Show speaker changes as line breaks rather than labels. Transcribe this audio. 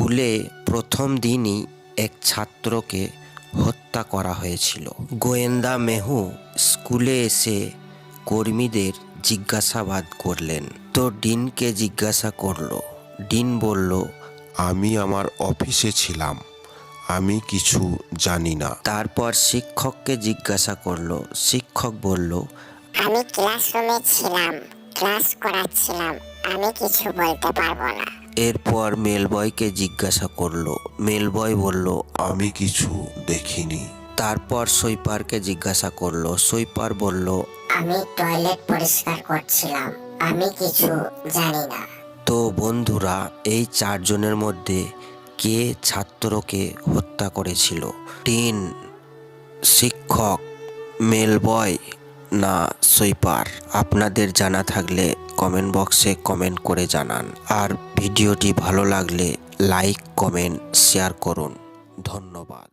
স্কুলে প্রথম দিনই এক ছাত্রকে হত্যা করা হয়েছিল। গোয়েন্দা মেহু স্কুলে এসে কর্মীদের জিজ্ঞাসাবাদ করলেন। তো ডিনকে জিজ্ঞাসা করল। ডিন বলল
আমি আমার অফিসে ছিলাম। আমি কিছু জানি না।
তারপর শিক্ষককে জিজ্ঞাসা করল। শিক্ষক বলল
আমি ক্লাসরুমে ছিলাম ক্লাস করাচ্ছিলাম। আমি কিছু বলতে পারব না।
এরপর মেলবয়কে জিজ্ঞাসা করল। মেলবয় বলল
আমি কিছু দেখিনি।
তারপর সৈপারকে জিজ্ঞাসা করল। সৈপার বলল
আমি টয়লেট পরিষ্কার করছিলাম। আমি কিছু জানি না।
তো বন্ধুরা এই চারজনের মধ্যে কে ছাত্রকে হত্যা করেছিল? টিন শিক্ষক মেলবয় না সুইপার আপনাদের জানা থাকলে কমেন্ট বক্সে কমেন্ট করে জানান। আর ভিডিওটি ভালো লাগলে লাইক কমেন্ট শেয়ার করুন। ধন্যবাদ।